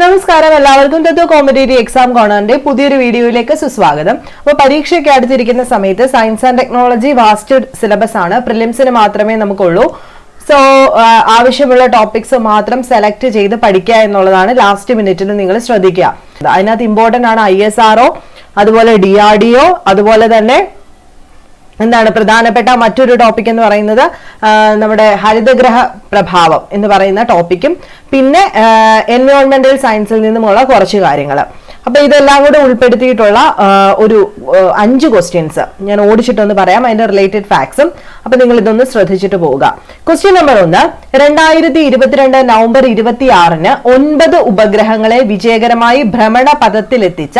നമസ്കാരം. എല്ലാവർക്കും തത്വ competitive exam കോണറിന്റെ പുതിയൊരു വീഡിയോയിലേക്ക് സുസ്വാഗതം. അപ്പോൾ പരീക്ഷയ്ക്ക് അടുത്തിരിക്കുന്ന സമയത്ത് science and technology vasted syllabus ആണ്. പ്രിലിംസിന് മാത്രമേ നമുക്കുള്ളൂ. സോ ആവശ്യമുള്ള ടോപ്പിക്സ് മാത്രം സെലക്ട് ചെയ്ത് പഠിക്കുക എന്നുള്ളതാണ് ലാസ്റ്റ് മിനിറ്റിൽ നിങ്ങൾ ശ്രദ്ധിക്കുക. അതിനകത്ത് ഇമ്പോർട്ടന്റ് ആണ് ഐ അതുപോലെ ഡി അതുപോലെ തന്നെ എന്താണ് പ്രധാനപ്പെട്ട മറ്റൊരു ടോപ്പിക് എന്ന് പറയുന്നത് നമ്മുടെ ഹരിതഗ്രഹ പ്രഭാവം എന്ന് പറയുന്ന ടോപ്പിക്കും പിന്നെ എൻവയോൺമെന്റൽ സയൻസിൽ നിന്നുമുള്ള കുറച്ച് കാര്യങ്ങൾ അപ്പൊ ഇതെല്ലാം കൂടെ ഉൾപ്പെടുത്തിയിട്ടുള്ള ഒരു അഞ്ച് ക്വസ്റ്റ്യൻസ് ഞാൻ ഓടിച്ചിട്ടൊന്ന് പറയാം അതിന്റെ റിലേറ്റഡ് ഫാക്ട്സും അപ്പൊ നിങ്ങൾ ഇതൊന്ന് ശ്രദ്ധിച്ചിട്ട് പോവുക. ക്വസ്റ്റ്യൻ നമ്പർ ഒന്ന് രണ്ടായിരത്തി ഇരുപത്തിരണ്ട് നവംബർ ഇരുപത്തി ആറിന് ഒൻപത് ഉപഗ്രഹങ്ങളെ വിജയകരമായി ഭ്രമണ പഥത്തിലെത്തിച്ച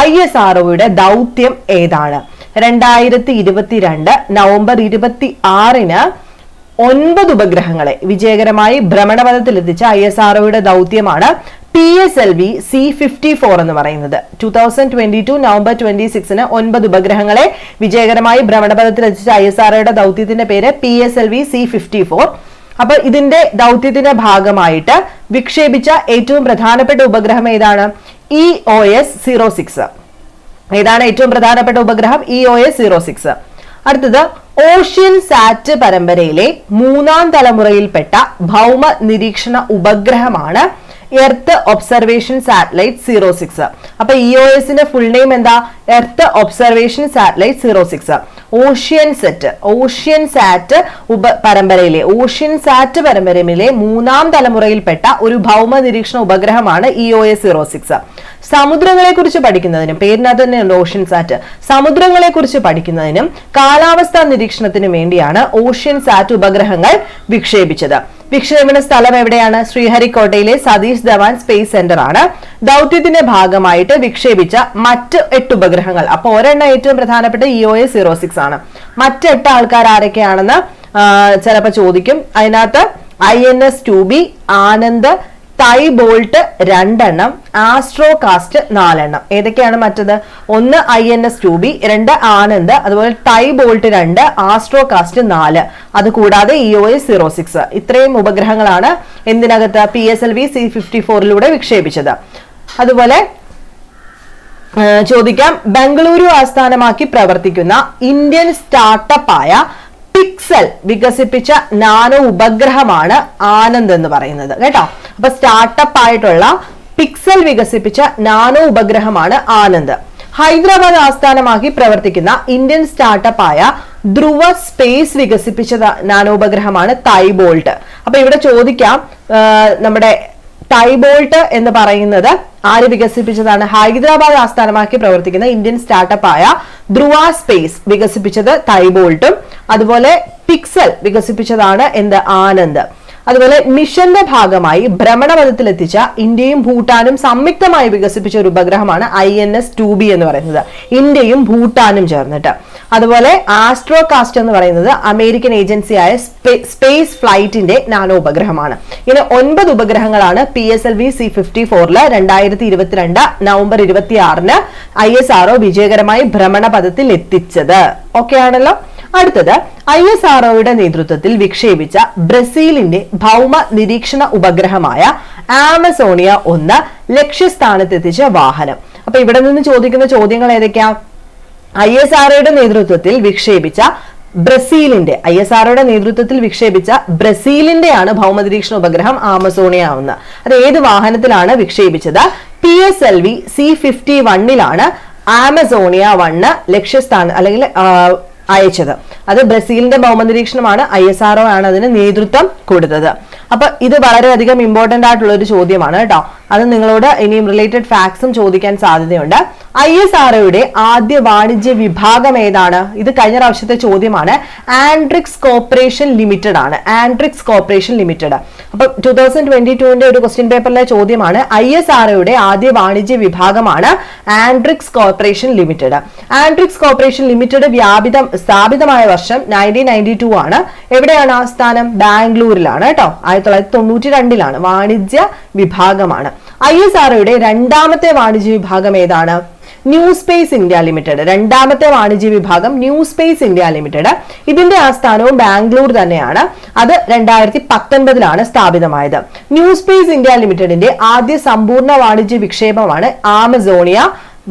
ഐ എസ് ആർഒയുടെ ദൗത്യം ഏതാണ്? രണ്ടായിരത്തി ഇരുപത്തിരണ്ട് നവംബർ ഇരുപത്തി ആറിന് ഒൻപത് ഉപഗ്രഹങ്ങളെ വിജയകരമായി ഭ്രമണപഥത്തിലെത്തിച്ച ഐ എസ് ആർഒയുടെ ദൗത്യമാണ് P S L V C fifty four എന്ന് പറയുന്നത്. Two thousand twenty two November twenty സിക്സിന് ഒൻപത് ഉപഗ്രഹങ്ങളെ വിജയകരമായി ഭ്രമണപഥത്തിലെത്തിച്ച ഐ എസ് ആർഒയുടെ ദൗത്യത്തിന്റെ പേര് P S L V C fifty four. അപ്പൊ ഇതിന്റെ ദൗത്യത്തിന്റെ ഭാഗമായിട്ട് വിക്ഷേപിച്ച ഏറ്റവും പ്രധാനപ്പെട്ട ഉപഗ്രഹം ഏതാണ്? E O S zero six. ഏതാണ് ഏറ്റവും പ്രധാനപ്പെട്ട ഉപഗ്രഹം E O A zero six അടുത്തത് ഓഷ്യൻ സാറ്റ് പരമ്പരയിലെ മൂന്നാം തലമുറയിൽപ്പെട്ട ഭൗമ നിരീക്ഷണ ഉപഗ്രഹമാണ് earth observation satellite zero six അപ്പൊ ഇ ഒ എസിന്റെ ഫുൾ നെയിം എന്താ? Earth observation satellite zero six ocean set ocean sat ഉപ പരമ്പരയിലെ ഓഷ്യൻ സാറ്റ് പരമ്പരയിലെ മൂന്നാം തലമുറയിൽപ്പെട്ട ഒരു ഭൗമ നിരീക്ഷണ ഉപഗ്രഹമാണ് E O S zero six സമുദ്രങ്ങളെ കുറിച്ച് പഠിക്കുന്നതിനും പേരിനകത്ത് തന്നെയുണ്ട് ഓഷ്യൻ സാറ്റ് സമുദ്രങ്ങളെ കുറിച്ച് പഠിക്കുന്നതിനും കാലാവസ്ഥാ നിരീക്ഷണത്തിനും വേണ്ടിയാണ് ഓഷ്യൻ സാറ്റ് ഉപഗ്രഹങ്ങൾ വിക്ഷേപിച്ചത്. വിക്ഷേപണ സ്ഥലം എവിടെയാണ്? ശ്രീഹരിക്കോട്ടയിലെ സതീഷ് ധവാൻ സ്പേസ് സെന്റർ ആണ്. ദൗത്യത്തിന്റെ ഭാഗമായിട്ട് വിക്ഷേപിച്ച മറ്റ് എട്ട് ഉപഗ്രഹങ്ങൾ. അപ്പോൾ ഒരെണ്ണം ഏറ്റവും പ്രധാനപ്പെട്ട E O A zero six ആണ്. മറ്റെട്ട് ആൾക്കാർ ആരൊക്കെയാണെന്ന് ചിലപ്പോൾ ചോദിക്കും. അതിനകത്ത് I N S two B Anand Thybolt രണ്ടെണ്ണം ആസ്ട്രോ കാസ്റ്റ് നാലെണ്ണം. ഏതൊക്കെയാണ് മറ്റത്? ഒന്ന് I N S two B രണ്ട് ആനന്ദ് അതുപോലെ ടൈ ബോൾട്ട് രണ്ട് ആസ്ട്രോ കാസ്റ്റ് നാല്. അത് കൂടാതെ E O S zero six ഇത്രയും ഉപഗ്രഹങ്ങളാണ് എന്തിനകത്ത്? P S L V C fifty ഫോറിലൂടെ വിക്ഷേപിച്ചത്. അതുപോലെ ചോദിക്കാം. ബംഗളൂരു ആസ്ഥാനമാക്കി പ്രവർത്തിക്കുന്ന ഇന്ത്യൻ സ്റ്റാർട്ടപ്പ് ആയ പിക്സൽ വികസിപ്പിച്ച നാനോ ഉപഗ്രഹമാണ് ആനന്ദ് എന്ന് പറയുന്നത് കേട്ടോ? അപ്പൊ സ്റ്റാർട്ടപ്പ് ആയിട്ടുള്ള പിക്സൽ വികസിപ്പിച്ച നാനോ ഉപഗ്രഹമാണ് ആനന്ദ്. ഹൈദരാബാദ് ആസ്ഥാനമാക്കി പ്രവർത്തിക്കുന്ന ഇന്ത്യൻ സ്റ്റാർട്ടപ്പ് ആയ ധ്രുവ സ്പേസ് വികസിപ്പിച്ച നാനോ ഉപഗ്രഹമാണ് തൈബോൾട്ട്. അപ്പൊ ഇവിടെ ചോദിക്കാം നമ്മുടെ ടൈബോൾട്ട് എന്ന് പറയുന്നത് ആര് വികസിപ്പിച്ചതാണ്? ഹൈദരാബാദ് ആസ്ഥാനമാക്കി പ്രവർത്തിക്കുന്ന ഇന്ത്യൻ സ്റ്റാർട്ടപ്പ് ആയ ധ്രുവ സ്പേസ് വികസിപ്പിച്ചത് ടൈബോൾട്ടും അതുപോലെ പിക്സൽ വികസിപ്പിച്ചതാണ് എന്ത്? ആനന്ദ്. അതുപോലെ മിഷന്റെ ഭാഗമായി ഭ്രമണപഥത്തിലെത്തിച്ച ഇന്ത്യയും ഭൂട്ടാനും സംയുക്തമായി വികസിപ്പിച്ച ഒരു ഉപഗ്രഹമാണ് I N S two B എന്ന് പറയുന്നത്. ഇന്ത്യയും ഭൂട്ടാനും ചേർന്നിട്ട്. അതുപോലെ ആസ്ട്രോകാസ്റ്റ് എന്ന് പറയുന്നത് അമേരിക്കൻ ഏജൻസിയായ സ്പേസ് ഫ്ലൈറ്റിന്റെ നാനോ ഉപഗ്രഹമാണ്. ഇങ്ങനെ ഒൻപത് ഉപഗ്രഹങ്ങളാണ് P S L V C fifty ഫോറിൽ രണ്ടായിരത്തി ഇരുപത്തിരണ്ട് നവംബർ ഇരുപത്തി ആറിന് ഐ എസ് ആർഒ വിജയകരമായി ഭ്രമണപഥത്തിൽ എത്തിച്ചത് ഓക്കെ ആണല്ലോ? അടുത്തത് ഐ എസ് ആർഒയുടെ നേതൃത്വത്തിൽ വിക്ഷേപിച്ച ബ്രസീലിന്റെ ഭൗമ നിരീക്ഷണ ഉപഗ്രഹമായ ആമസോണിയ ഒന്ന് ലക്ഷ്യസ്ഥാനത്തെത്തിച്ച വാഹനം. അപ്പൊ ഇവിടെ നിന്ന് ചോദിക്കുന്ന ചോദ്യങ്ങൾ ഏതൊക്കെയാ? ഐ എസ് ആർഒയുടെ നേതൃത്വത്തിൽ വിക്ഷേപിച്ച ബ്രസീലിന്റെ ഐ എസ് ആർഒയുടെ നേതൃത്വത്തിൽ വിക്ഷേപിച്ച ബ്രസീലിന്റെയാണ് ഭൗമനിരീക്ഷണ ഉപഗ്രഹം ആമസോണിയ ഒന്ന്. അത് ഏത് വാഹനത്തിലാണ് വിക്ഷേപിച്ചത്? P S L V C fifty വണ്ണിലാണ് Amazonia one ലക്ഷ്യസ്ഥാനം അല്ലെങ്കിൽ അയച്ചത്. അത് ബ്രസീലിന്റെ ഭൗമനിരീക്ഷണമാണ്. ഐ എസ് ആർഒ ആണ് അതിന് നേതൃത്വം കൊടുത്തത്. അപ്പൊ ഇത് വളരെയധികം ഇമ്പോർട്ടന്റ് ആയിട്ടുള്ള ഒരു ചോദ്യമാണ് കേട്ടോ. അത് നിങ്ങളോട് ഇനിയും റിലേറ്റഡ് ഫാക്ട്സും ചോദിക്കാൻ സാധ്യതയുണ്ട്. ഐ എസ് ആർഒയുടെ ആദ്യ വാണിജ്യ വിഭാഗം ഏതാണ്? ഇത് കഴിഞ്ഞ പ്രാവശ്യത്തെ ചോദ്യമാണ്. ആൻഡ്രിക്സ് കോർപ്പറേഷൻ ലിമിറ്റഡ് ആണ്. Antrix corporation limited. അപ്പൊ ടൂ തൗസൻഡ് ട്വന്റി ടുവിന്റെ ഒരു ക്വസ്റ്റ്യൻ പേപ്പറിലെ ചോദ്യമാണ് ഐ എസ് ആർഒയുടെ ആദ്യ വാണിജ്യ വിഭാഗമാണ് Antrix corporation limited. Antrix corporation limited വ്യാപിതം സ്ഥാപിതമായ വർഷം നയന്റീൻ നയന്റി ടു ആണ്. എവിടെയാണ് ആ സ്ഥാനം? ബാംഗ്ലൂരിലാണ് കേട്ടോ. ആയിരത്തി തൊള്ളായിരത്തി തൊണ്ണൂറ്റി രണ്ടിലാണ് വാണിജ്യ വിഭാഗമാണ്. ഐ എസ് ആർഒയുടെ രണ്ടാമത്തെ വാണിജ്യ വിഭാഗം ഏതാണ്? ന്യൂ സ്പേസ് ഇന്ത്യ ലിമിറ്റഡ് രണ്ടാമത്തെ വാണിജ്യ വിഭാഗം ന്യൂ സ്പേസ് ഇന്ത്യ ലിമിറ്റഡ് ഇതിന്റെ ആസ്ഥാനവും ബാംഗ്ലൂർ തന്നെയാണ്. അത് രണ്ടായിരത്തി പത്തൊൻപതിലാണ് സ്ഥാപിതമായത്. ന്യൂ സ്പേസ് ഇന്ത്യ ലിമിറ്റഡിന്റെ ആദ്യ സമ്പൂർണ വാണിജ്യ വിക്ഷേപമാണ് ആമസോണിയ.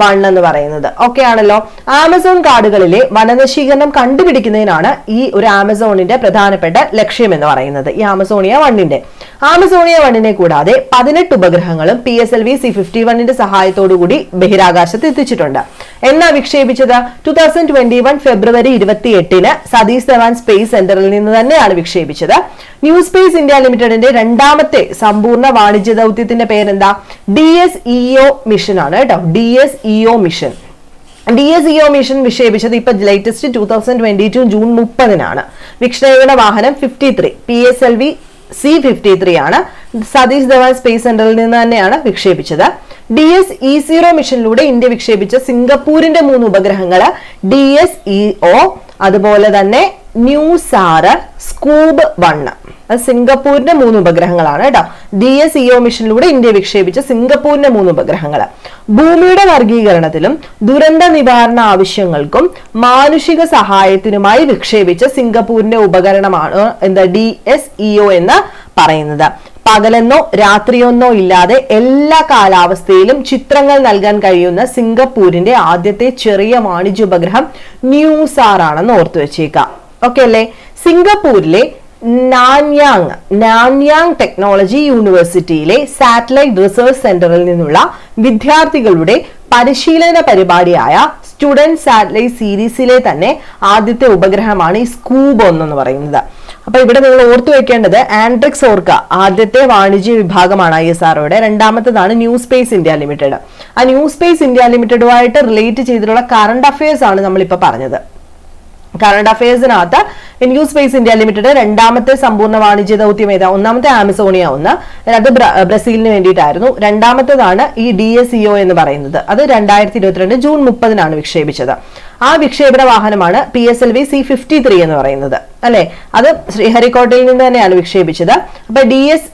വൺ എന്ന് പറയുന്നത്. ഓക്കെ ആണല്ലോ. ആമസോൺ കാടുകളിലെ വനനശീകരണം കണ്ടുപിടിക്കുന്നതിനാണ് ഈ ഒരു ആമസോണിന്റെ പ്രധാനപ്പെട്ട ലക്ഷ്യം എന്ന് പറയുന്നത്. ഈ ആമസോണിയ വണ്ണിന്റെ ആമസോണിയ വണ്ണിനെ കൂടാതെ പതിനെട്ട് ഉപഗ്രഹങ്ങളും P S L V C fifty വണ്ണിന്റെ സഹായത്തോടുകൂടി ബഹിരാകാശത്ത് എത്തിച്ചിട്ടുണ്ട്. എന്നാ വിക്ഷേപിച്ചത്? Two thousand twenty one February ഇരുപത്തി എട്ടിന് സതീഷ് ധവാൻ സ്പേസ് സെന്ററിൽ നിന്ന് തന്നെയാണ് വിക്ഷേപിച്ചത്. ന്യൂ സ്പേസ് ഇന്ത്യ ലിമിറ്റഡിന്റെ രണ്ടാമത്തെ സമ്പൂർണ വാണിജ്യ ദൗത്യത്തിന്റെ പേരെന്താ? ഡി എസ് ഇഒ മിഷൻ ആണ് കേട്ടോ. D S EO mission D S EO mission വിക്ഷേപിച്ചത് ഇപ്പൊ latest two thousand twenty two June മുപ്പതിനാണ്. വിക്ഷേപണ വാഹനം fifty three P S L V C fifty three ആണ്. സതീഷ് ധവാൻ സ്പേസ് സെന്ററിൽ നിന്ന് തന്നെയാണ് വിക്ഷേപിച്ചത്. ഡി എസ് ഇ സീറോ മിഷനിലൂടെ ഇന്ത്യ വിക്ഷേപിച്ച സിംഗപ്പൂരിന്റെ മൂന്ന് ഉപഗ്രഹങ്ങൾ ഡി എസ് ഇ ഒ അതുപോലെ തന്നെ ന്യൂസാറ് സ്കൂബ് വണ്ണ് അത് സിംഗപ്പൂരിന്റെ മൂന്ന് ഉപഗ്രഹങ്ങളാണ് കേട്ടോ. ഡി എസ് ഇഒ മിഷനിലൂടെ ഇന്ത്യ വിക്ഷേപിച്ച സിംഗപ്പൂരിന്റെ മൂന്ന് ഉപഗ്രഹങ്ങൾ ഭൂമിയുടെ വർഗീകരണത്തിലും ദുരന്ത നിവാരണ ആവശ്യങ്ങൾക്കും മാനുഷിക സഹായത്തിനുമായി വിക്ഷേപിച്ച സിംഗപ്പൂരിന്റെ ഉപകരണമാണ് എന്താ ഡി എസ് ഇഒ എന്ന് പറയുന്നത്. പകലെന്നോ രാത്രിയൊന്നോ ഇല്ലാതെ എല്ലാ കാലാവസ്ഥയിലും ചിത്രങ്ങൾ നൽകാൻ കഴിയുന്ന സിംഗപ്പൂരിന്റെ ആദ്യത്തെ ചെറിയ വാണിജ്യ ഉപഗ്രഹം ന്യൂസാർ ആണെന്ന് ഓർത്തു വെച്ചേക്കാം. ഓക്കെ അല്ലേ? സിംഗപ്പൂരിലെ നാൻയാങ് നാൻയാങ് ടെക്നോളജി യൂണിവേഴ്സിറ്റിയിലെ സാറ്റലൈറ്റ് റിസർച്ച് സെന്ററിൽ നിന്നുള്ള വിദ്യാർത്ഥികളുടെ പരിശീലന പരിപാടിയായ സ്റ്റുഡന്റ് സാറ്റലൈറ്റ് സീരീസിലെ തന്നെ ആദ്യത്തെ ഉപഗ്രഹമാണ് ഈ സ്കൂബ് എന്ന് പറയുന്നത്. അപ്പൊ ഇവിടെ നിങ്ങൾ ഓർത്തു വെക്കേണ്ടത് ആൻഡ്രിക്സ് ഓർക്ക ആദ്യത്തെ വാണിജ്യ വിഭാഗമാണ് ഐ എസ് ആർഒയുടെ രണ്ടാമത്തതാണ് ന്യൂ സ്പേസ് ഇന്ത്യ ലിമിറ്റഡ്. ആ ന്യൂ സ്പേസ് ഇന്ത്യ ലിമിറ്റഡുമായിട്ട് റിലേറ്റ് ചെയ്തിട്ടുള്ള കറണ്ട് അഫയേഴ്സ് ആണ് നമ്മളിപ്പോൾ പറഞ്ഞത്. കറണ്ട് അഫയേഴ്സിനകത്ത് ന്യൂ സ്പേസ് ഇന്ത്യ ലിമിറ്റഡ് രണ്ടാമത്തെ സമ്പൂർണ വാണിജ്യ ദൗത്യം ഏതാ ഒന്നാമത്തെ ആമസോണിയ ഒന്ന് അത് ബ്രസീലിന് വേണ്ടിയിട്ടായിരുന്നു. രണ്ടാമത്തേതാണ് ഈ ഡി എസ് ഇഒ എന്ന് പറയുന്നത്. അത് രണ്ടായിരത്തി ഇരുപത്തിരണ്ട് ജൂൺ മുപ്പതിനാണ് വിക്ഷേപിച്ചത്. ആ വിക്ഷേപണ വാഹനമാണ് P S L V C fifty three എന്ന് പറയുന്നത്. അല്ലെ? അത് ശ്രീഹരിക്കോട്ടയിൽ നിന്ന് തന്നെയാണ് വിക്ഷേപിച്ചത്. അപ്പൊ ഡി എസ്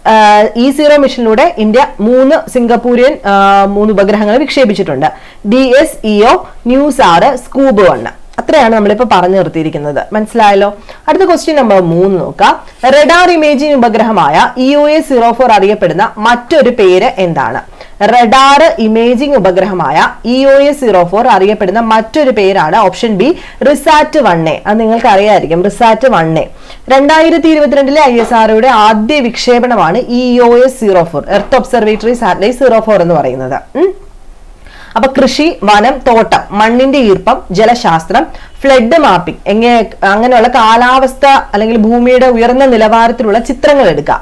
ഇ സീറോ മിഷനിലൂടെ ഇന്ത്യ മൂന്ന് സിംഗപ്പൂരിയൻ മൂന്ന് ഉപഗ്രഹങ്ങൾ വിക്ഷേപിച്ചിട്ടുണ്ട്. D S EO NeuSAR Scoob one അത്രയാണ് നമ്മളിപ്പോ പറഞ്ഞു നിർത്തിയിരിക്കുന്നത്. മനസ്സിലായല്ലോ? അടുത്ത ക്വസ്റ്റ്യൻ നമ്പർ മൂന്ന് നോക്കാം. Radar imaging ഉപഗ്രഹമായ E O A zero four അറിയപ്പെടുന്ന മറ്റൊരു പേര് എന്താണ്? Radar imaging ഉപഗ്രഹമായ E O A zero four അറിയപ്പെടുന്ന മറ്റൊരു പേരാണ് option B RISAT one A അത് നിങ്ങൾക്ക് അറിയായിരിക്കും റിസാറ്റ് വൺ എ രണ്ടായിരത്തി ഇരുപത്തിരണ്ടിലെ ഐ എസ് ആർഒയുടെ ആദ്യ വിക്ഷേപണമാണ് E O S zero four earth observatory satellite zero four എന്ന് പറയുന്നത്. അപ്പൊ കൃഷി വനം തോട്ടം മണ്ണിന്റെ ഈർപ്പം ജലശാസ്ത്രം ഫ്ലഡ് മാപ്പിംഗ് എങ്ങനെ അങ്ങനെയുള്ള കാലാവസ്ഥ അല്ലെങ്കിൽ ഭൂമിയുടെ ഉയർന്ന നിലവാരത്തിലുള്ള ചിത്രങ്ങൾ എടുക്കുക.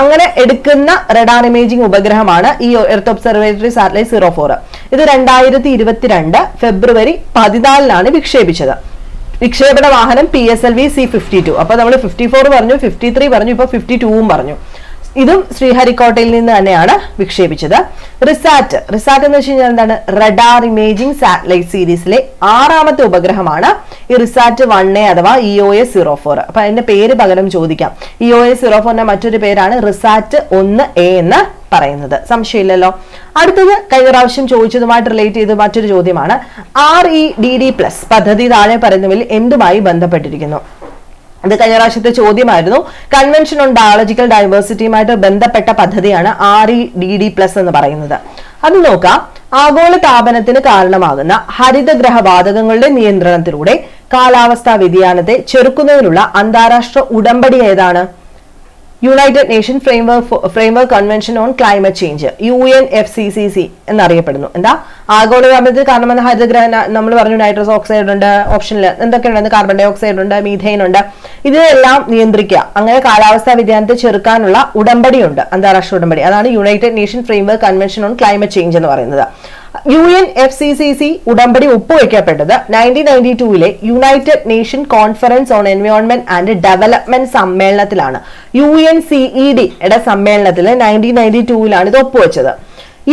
അങ്ങനെ എടുക്കുന്ന റെഡാർ ഇമേജിംഗ് ഉപഗ്രഹമാണ് ഈ earth observatory satellite zero four ഇത് രണ്ടായിരത്തി ഇരുപത്തിരണ്ട് ഫെബ്രുവരി പതിനാലിനാണ് വിക്ഷേപിച്ചത്. വിക്ഷേപണ വാഹനം P S L V C fifty two അപ്പൊ നമ്മൾ ഫിഫ്റ്റി ഫോർ പറഞ്ഞു ഫിഫ്റ്റി ത്രീ പറഞ്ഞു ഇപ്പൊ ഫിഫ്റ്റി ടൂവും പറഞ്ഞു. ഇതും ശ്രീഹരിക്കോട്ടയിൽ നിന്ന് തന്നെയാണ് വിക്ഷേപിച്ചത്. റിസാറ്റ് റിസാറ്റ് എന്ന് വെച്ച് കഴിഞ്ഞാൽ എന്താണ്? റഡാർ ഇമേജിംഗ് സാറ്റലൈറ്റ് സീരീസിലെ ആറാമത്തെ ഉപഗ്രഹമാണ് ഈ റിസാറ്റ് വൺ എ അഥവാ E O S zero four അപ്പൊ അതിന്റെ പേര് പകരം ചോദിക്കാം. ഇ ഒ എസ് സീറോ ഫോറിന്റെ മറ്റൊരു പേരാണ് റിസാറ്റ് ഒന്ന് എ എന്ന് പറയുന്നത്. സംശയമില്ലല്ലോ? അടുത്തത് കഴിഞ്ഞ പ്രാവശ്യം ചോദിച്ചതുമായിട്ട് റിലേറ്റ് ചെയ്ത് മറ്റൊരു ചോദ്യമാണ്. R E D D plus പദ്ധതി താഴെ പറയുന്നതിൽ എന്തുമായി ബന്ധപ്പെട്ടിരിക്കുന്നു? അത് കഴിഞ്ഞ പ്രാവശ്യത്തെ ചോദ്യമായിരുന്നു. കൺവെൻഷൻ ഓൺ ബയോളജിക്കൽ ഡൈവേഴ്സിറ്റിയുമായിട്ട് ബന്ധപ്പെട്ട പദ്ധതിയാണ് R E D D plus എന്ന് പറയുന്നത്. അത് നോക്കാം. ആഗോള താപനത്തിന് കാരണമാകുന്ന ഹരിതഗ്രഹ വാതകങ്ങളുടെ നിയന്ത്രണത്തിലൂടെ കാലാവസ്ഥാ വ്യതിയാനത്തെ ചെറുക്കുന്നതിനുള്ള അന്താരാഷ്ട്ര ഉടമ്പടി ഏതാണ്? United nation framework framework convention on climate change U N F C C C എന്നറിയപ്പെടുന്നു. എന്താ? ആഗോളതാപനത്തിൽ കാരണമെന്ന ഹരിതഗ്രഹ നമ്മൾ പറഞ്ഞു നൈട്രസ് ഓക്സൈഡ് ഉണ്ട് ഓപ്ഷനിൽ എന്തൊക്കെയുണ്ട്? കാർബൺ ഡൈ ഓക്സൈഡ് ഉണ്ട് മീഥൈൻ ഉണ്ട്. ഇതെല്ലാം നിയന്ത്രിക്കുക. അങ്ങനെ കാലാവസ്ഥാ വ്യതിയാനത്തെ ചെറുക്കാനുള്ള ഉടമ്പടിയുണ്ട് അന്താരാഷ്ട്ര ഉടമ്പടി. അതാണ് united nation framework convention on climate change എന്ന് പറയുന്നത്. U N F C C C ഉടമ്പടി ഒപ്പുവെക്കപ്പെട്ടത് nineteen ninety ടൂവിലെ united nation conference on environment and development സമ്മേളനത്തിലാണ്. യു എൻ സിഇ ഡിയുടെ സമ്മേളനത്തിൽ നയന്റീൻ നയന്റി ടൂവിലാണ് ഇത് ഒപ്പുവെച്ചത്.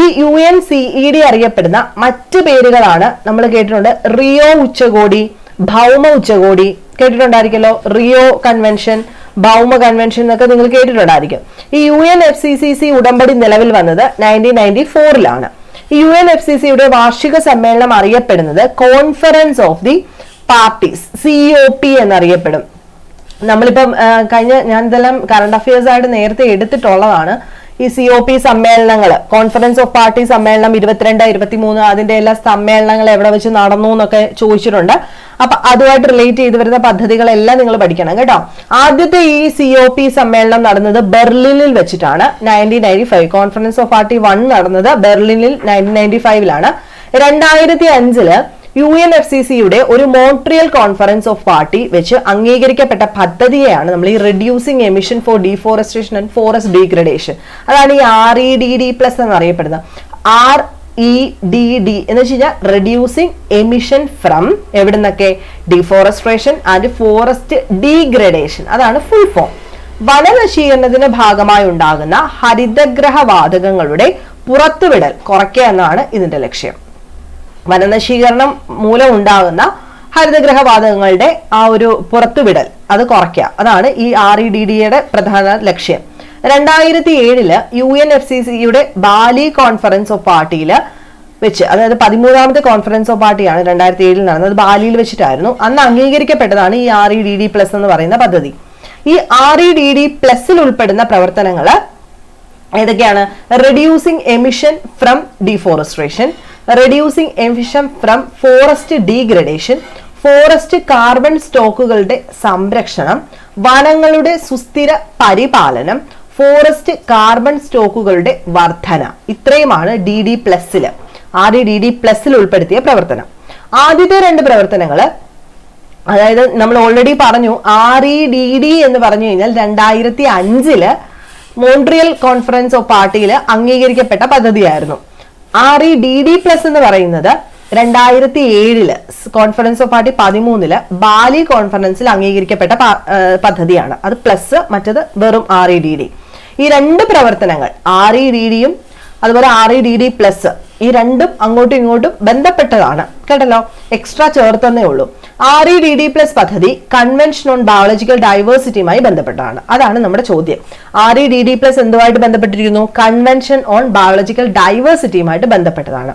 ഈ യു എൻ സിഇ ഡി അറിയപ്പെടുന്ന മറ്റ് പേരുകളാണ് നമ്മൾ കേട്ടിട്ടുണ്ട്. റിയോ ഉച്ചകോടി ഭൗമ ഉച്ചകോടി കേട്ടിട്ടുണ്ടായിരിക്കല്ലോ റിയോ കൺവെൻഷൻ ഭൗമ കൺവെൻഷൻ എന്നൊക്കെ നിങ്ങൾ കേട്ടിട്ടുണ്ടായിരിക്കും. ഈ U N F C C C ഉടമ്പടി നിലവിൽ വന്നത് നയന്റീൻ നയന്റി ഫോറിലാണ് യു എൻ എഫ് സി സിയുടെ വാർഷിക സമ്മേളനം അറിയപ്പെടുന്നത് conference of the parties C O P എന്നറിയപ്പെടും. നമ്മളിപ്പം കഴിഞ്ഞ ഞാൻ ഇതെല്ലാം കറണ്ട് അഫയേഴ്സ് ആയിട്ട് നേരത്തെ എടുത്തിട്ടുള്ളതാണ്. ഈ സി ഒ പി സമ്മേളനങ്ങൾ കോൺഫറൻസ് ഓഫ് പാർട്ടി സമ്മേളനം ഇരുപത്തിരണ്ട് ഇരുപത്തിമൂന്ന് അതിന്റെ എല്ലാ സമ്മേളനങ്ങൾ എവിടെ വെച്ച് നടന്നു എന്നൊക്കെ ചോദിച്ചിട്ടുണ്ട്. അപ്പൊ അതുമായിട്ട് റിലേറ്റ് ചെയ്ത് വരുന്ന പദ്ധതികളെല്ലാം നിങ്ങൾ പഠിക്കണം കേട്ടോ. ആദ്യത്തെ ഈ സി ഒ പി സമ്മേളനം നടന്നത് ബെർലിനിൽ വെച്ചിട്ടാണ്. Nineteen ninety five conference of party one നടന്നത് ബെർലിനിൽ നയന്റീൻ നയന്റി ഫൈവിലാണ് രണ്ടായിരത്തി അഞ്ചിൽ യു എൻ എഫ് സി സിയുടെ ഒരു മോൺട്രിയൽ കോൺഫറൻസ് ഓഫ് പാർട്ടി വെച്ച് അംഗീകരിക്കപ്പെട്ട പദ്ധതിയെയാണ് നമ്മൾ ഈ reducing emission for deforestation and forest degradation അതാണ് ഈ R E D D plus എന്നറിയപ്പെടുന്നത്. ആർ ഇ ഡി ഡി എന്ന് വെച്ച് കഴിഞ്ഞാൽ റെഡ്യൂസിങ് എമിഷൻ ഫ്രം എവിടുന്നൊക്കെ? ഡിഫോറസ്ട്രേഷൻ ആൻഡ് ഫോറസ്റ്റ് ഡീഗ്രഡേഷൻ അതാണ് ഫുൾ ഫോം വനനശീകരണത്തിന്റെ ഭാഗമായി ഉണ്ടാകുന്ന ഹരിതഗ്രഹ വാതകങ്ങളുടെ പുറത്തുവിടൽ കുറയ്ക്കുക എന്നാണ് ഇതിന്റെ ലക്ഷ്യം. വനനശീകരണം മൂലം ഉണ്ടാകുന്ന ഹരിതഗ്രഹ വാതകങ്ങളുടെ ആ ഒരു പുറത്തുവിടൽ അത് കുറയ്ക്കുക. അതാണ് ഈ ആർ ഇ ഡി ഡിയുടെ പ്രധാന ലക്ഷ്യം. രണ്ടായിരത്തി ഏഴിൽ യു എൻ എഫ് സി സിയുടെ ബാലി കോൺഫറൻസ് ഓഫ് പാർട്ടിയിൽ വെച്ച് അതായത് പതിമൂന്നാമത്തെ കോൺഫറൻസ് ഓഫ് പാർട്ടിയാണ് രണ്ടായിരത്തി ഏഴിൽ നടന്നത് ബാലിയിൽ വെച്ചിട്ടായിരുന്നു. അന്ന് അംഗീകരിക്കപ്പെട്ടതാണ് ഈ R E D D plus എന്ന് പറയുന്ന പദ്ധതി. ഈ ആർ ഇ ഡി ഡി പ്ലസിൽ ഉൾപ്പെടുന്ന പ്രവർത്തനങ്ങൾ ഏതൊക്കെയാണ്? Reducing emission from deforestation reducing emission from forest degradation forest carbon സ്റ്റോക്കുകളുടെ സംരക്ഷണം വനങ്ങളുടെ സുസ്ഥിര പരിപാലനം ഫോറസ്റ്റ് കാർബൺ സ്റ്റോക്കുകളുടെ വർധന. ഇത്രയുമാണ് ഡി ഡി പ്ലസിൽ ആർ ഡി ഡി പ്ലസിൽ ഉൾപ്പെടുത്തിയ പ്രവർത്തനം. ആദ്യത്തെ രണ്ട് പ്രവർത്തനങ്ങൾ അതായത് നമ്മൾ ഓൾറെഡി പറഞ്ഞു ആർ ഇ ഡി ഡി എന്ന് പറഞ്ഞു കഴിഞ്ഞാൽ രണ്ടായിരത്തി അഞ്ചിൽ മോൺട്രിയൽ കോൺഫറൻസ് ഓഫ് പാർട്ടിയിൽ അംഗീകരിക്കപ്പെട്ട പദ്ധതിയായിരുന്നു. R E D D plus എന്ന് പറയുന്നത് രണ്ടായിരത്തി ഏഴിൽ കോൺഫറൻസ് ഓഫ് പാർട്ടി പതിമൂന്നിൽ ബാലി കോൺഫറൻസിൽ അംഗീകരിക്കപ്പെട്ട പദ്ധതിയാണ്. അത് പ്ലസ് മറ്റത് വെറും ആർ ഇ ഡി ഡി ഈ രണ്ട് പ്രവർത്തനങ്ങൾ ആർ ഇ ഡി ഡിയും അതുപോലെ R E D D plus ഈ രണ്ടും അങ്ങോട്ടും ഇങ്ങോട്ടും ബന്ധപ്പെട്ടതാണ്. കേട്ടല്ലോ? എക്സ്ട്രാ ചേർത്തന്നേ ഉള്ളൂ. R E D D plus പദ്ധതി കൺവെൻഷൻ ഓൺ ബയോളജിക്കൽ ഡൈവേഴ്സിറ്റിയുമായി ബന്ധപ്പെട്ടതാണ്. അതാണ് നമ്മുടെ ചോദ്യം. R E D D plus എന്തുമായിട്ട് ബന്ധപ്പെട്ടിരിക്കുന്നു? കൺവെൻഷൻ ഓൺ ബയോളജിക്കൽ ഡൈവേഴ്സിറ്റിയുമായിട്ട് ബന്ധപ്പെട്ടതാണ്.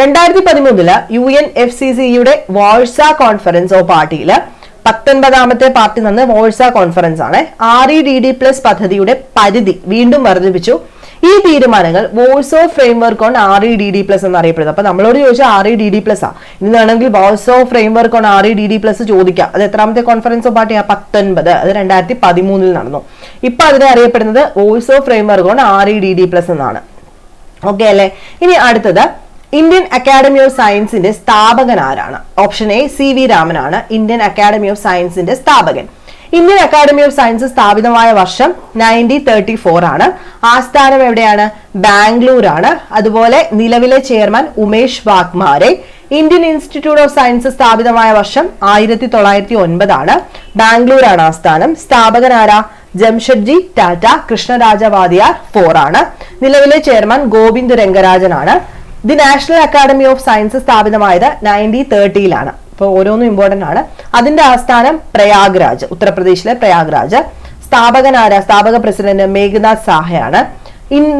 രണ്ടായിരത്തി പതിമൂന്നിൽ യു എൻ എഫ് സി സിയുടെ വാഴ്സ കോൺഫറൻസ് ഓഫ് പാർട്ടിയിൽ പത്തൊൻപതാമത്തെ പാർട്ടി നിന്ന് വോഴ്സ കോൺഫറൻസ് ആണ്. R E D D plus പദ്ധതിയുടെ പരിധി വീണ്ടും വർദ്ധിപ്പിച്ചു. ഈ തീരുമാനങ്ങൾ Warsaw framework on R E D D plus എന്നറിയപ്പെടുന്നത്. അപ്പൊ നമ്മളോട് ചോദിച്ചാൽ R E D D plus ആ. ഇന്ന് വേണമെങ്കിൽ frame framework on R E D D plus ചോദിക്കാം. അത് എത്രാമത്തെ കോൺഫറൻസ് ഓഫ് പാർട്ടി പത്തൊൻപത്. അത് രണ്ടായിരത്തി പതിമൂന്നിൽ നടന്നു. ഇപ്പൊ അതിനെ അറിയപ്പെടുന്നത് Warsaw framework on R E D D plus എന്നാണ്. ഓക്കെ അല്ലേ? ഇനി അടുത്തത് ഇന്ത്യൻ അക്കാഡമി ഓഫ് സയൻസിന്റെ സ്ഥാപകൻ ആരാണ്? ഓപ്ഷൻ എ സി വി രാമനാണ് ഇന്ത്യൻ അക്കാഡമി ഓഫ് സയൻസിന്റെ സ്ഥാപകൻ. ഇന്ത്യൻ അക്കാദമി ഓഫ് സയൻസ് സ്ഥാപിതമായ വർഷം നയന്റീൻ തേർട്ടി ഫോർ ആണ്. ആസ്ഥാനം എവിടെയാണ്? ബാംഗ്ലൂർ ആണ് അതുപോലെ നിലവിലെ chairman Umesh Waghmare. Indian institute of science സ്ഥാപിതമായ വർഷം ആയിരത്തി തൊള്ളായിരത്തി ഒൻപതാണ് ബാംഗ്ലൂർ ആണ് ആസ്ഥാനം. സ്ഥാപകൻ ആരാ ജംഷഡ്ജി ടാറ്റ. കൃഷ്ണരാജ വാദിയാർ ഫോർ ആണ്. നിലവിലെ chairman Govind രംഗരാജനാണ്. The national academy of science സ്ഥാപിതമായത് നയന്റീൻ തേർട്ടിയിലാണ് അപ്പോൾ ഓരോന്നും ഇമ്പോർട്ടന്റ് ആണ്. അതിന്റെ ആസ്ഥാനം പ്രയാഗ്രാജ് ഉത്തർപ്രദേശിലെ പ്രയാഗ്രാജ്. സ്ഥാപകൻ ആരാ? സ്ഥാപക പ്രസിഡന്റ് മേഘനാഥ് സാഹയാണ്.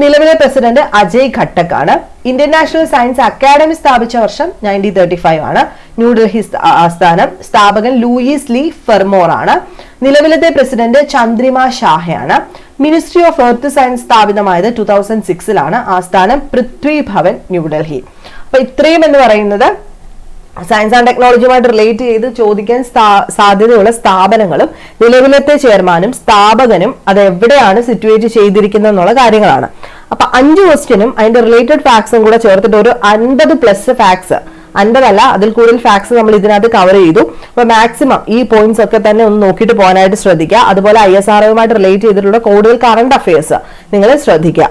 നിലവിലെ പ്രസിഡന്റ് അജയ് ഘട്ടക് ആണ്. ഇന്ത്യൻ നാഷണൽ സയൻസ് അക്കാദമി സ്ഥാപിച്ച വർഷം നയന്റീൻ തേർട്ടി ഫൈവ് ആണ് ന്യൂഡൽഹി ആസ്ഥാനം. സ്ഥാപകൻ ലൂയിസ് ലീ ഫെർമോർ ആണ്. നിലവിലത്തെ പ്രസിഡന്റ് ചന്ദ്രിമ ഷാഹയാണ്. മിനിസ്ട്രി ഓഫ് എർത്ത് സയൻസ് സ്ഥാപിതമായത് ടൂ തൗസൻഡ് സിക്സിലാണ് ആസ്ഥാനം പൃഥ്വി ഭവൻ ന്യൂഡൽഹി അപ്പൊ ഇത്രയും എന്ന് പറയുന്നത് സയൻസ് ആൻഡ് ടെക്നോളജിയുമായിട്ട് റിലേറ്റ് ചെയ്ത് ചോദിക്കാൻ സാധ്യതയുള്ള സ്ഥാപനങ്ങളും നിലവിലത്തെ ചെയർമാനും സ്ഥാപകനും അത് എവിടെയാണ് സിറ്റുവേറ്റ് ചെയ്തിരിക്കുന്നത് എന്നുള്ള കാര്യങ്ങളാണ്. അപ്പൊ അഞ്ച് ക്വസ്റ്റ്യനും അതിന്റെ റിലേറ്റഡ് ഫാക്സും കൂടെ ചേർത്തിട്ട് ഒരു അൻപത് പ്ലസ് ഫാക്സ് അൻപതല്ല അതിൽ കൂടുതൽ ഫാക്സ് നമ്മൾ ഇതിനകത്ത് കവർ ചെയ്തു. അപ്പൊ മാക്സിമം ഈ പോയിന്റ്സ് ഒക്കെ തന്നെ ഒന്ന് നോക്കിയിട്ട് പോകാനായിട്ട് ശ്രദ്ധിക്കുക. അതുപോലെ ഐ എസ് ആർഒയുമായിട്ട് റിലേറ്റ് ചെയ്തിട്ടുള്ള കൂടുതൽ കറണ്ട് അഫയേഴ്സ് നിങ്ങൾ ശ്രദ്ധിക്കുക.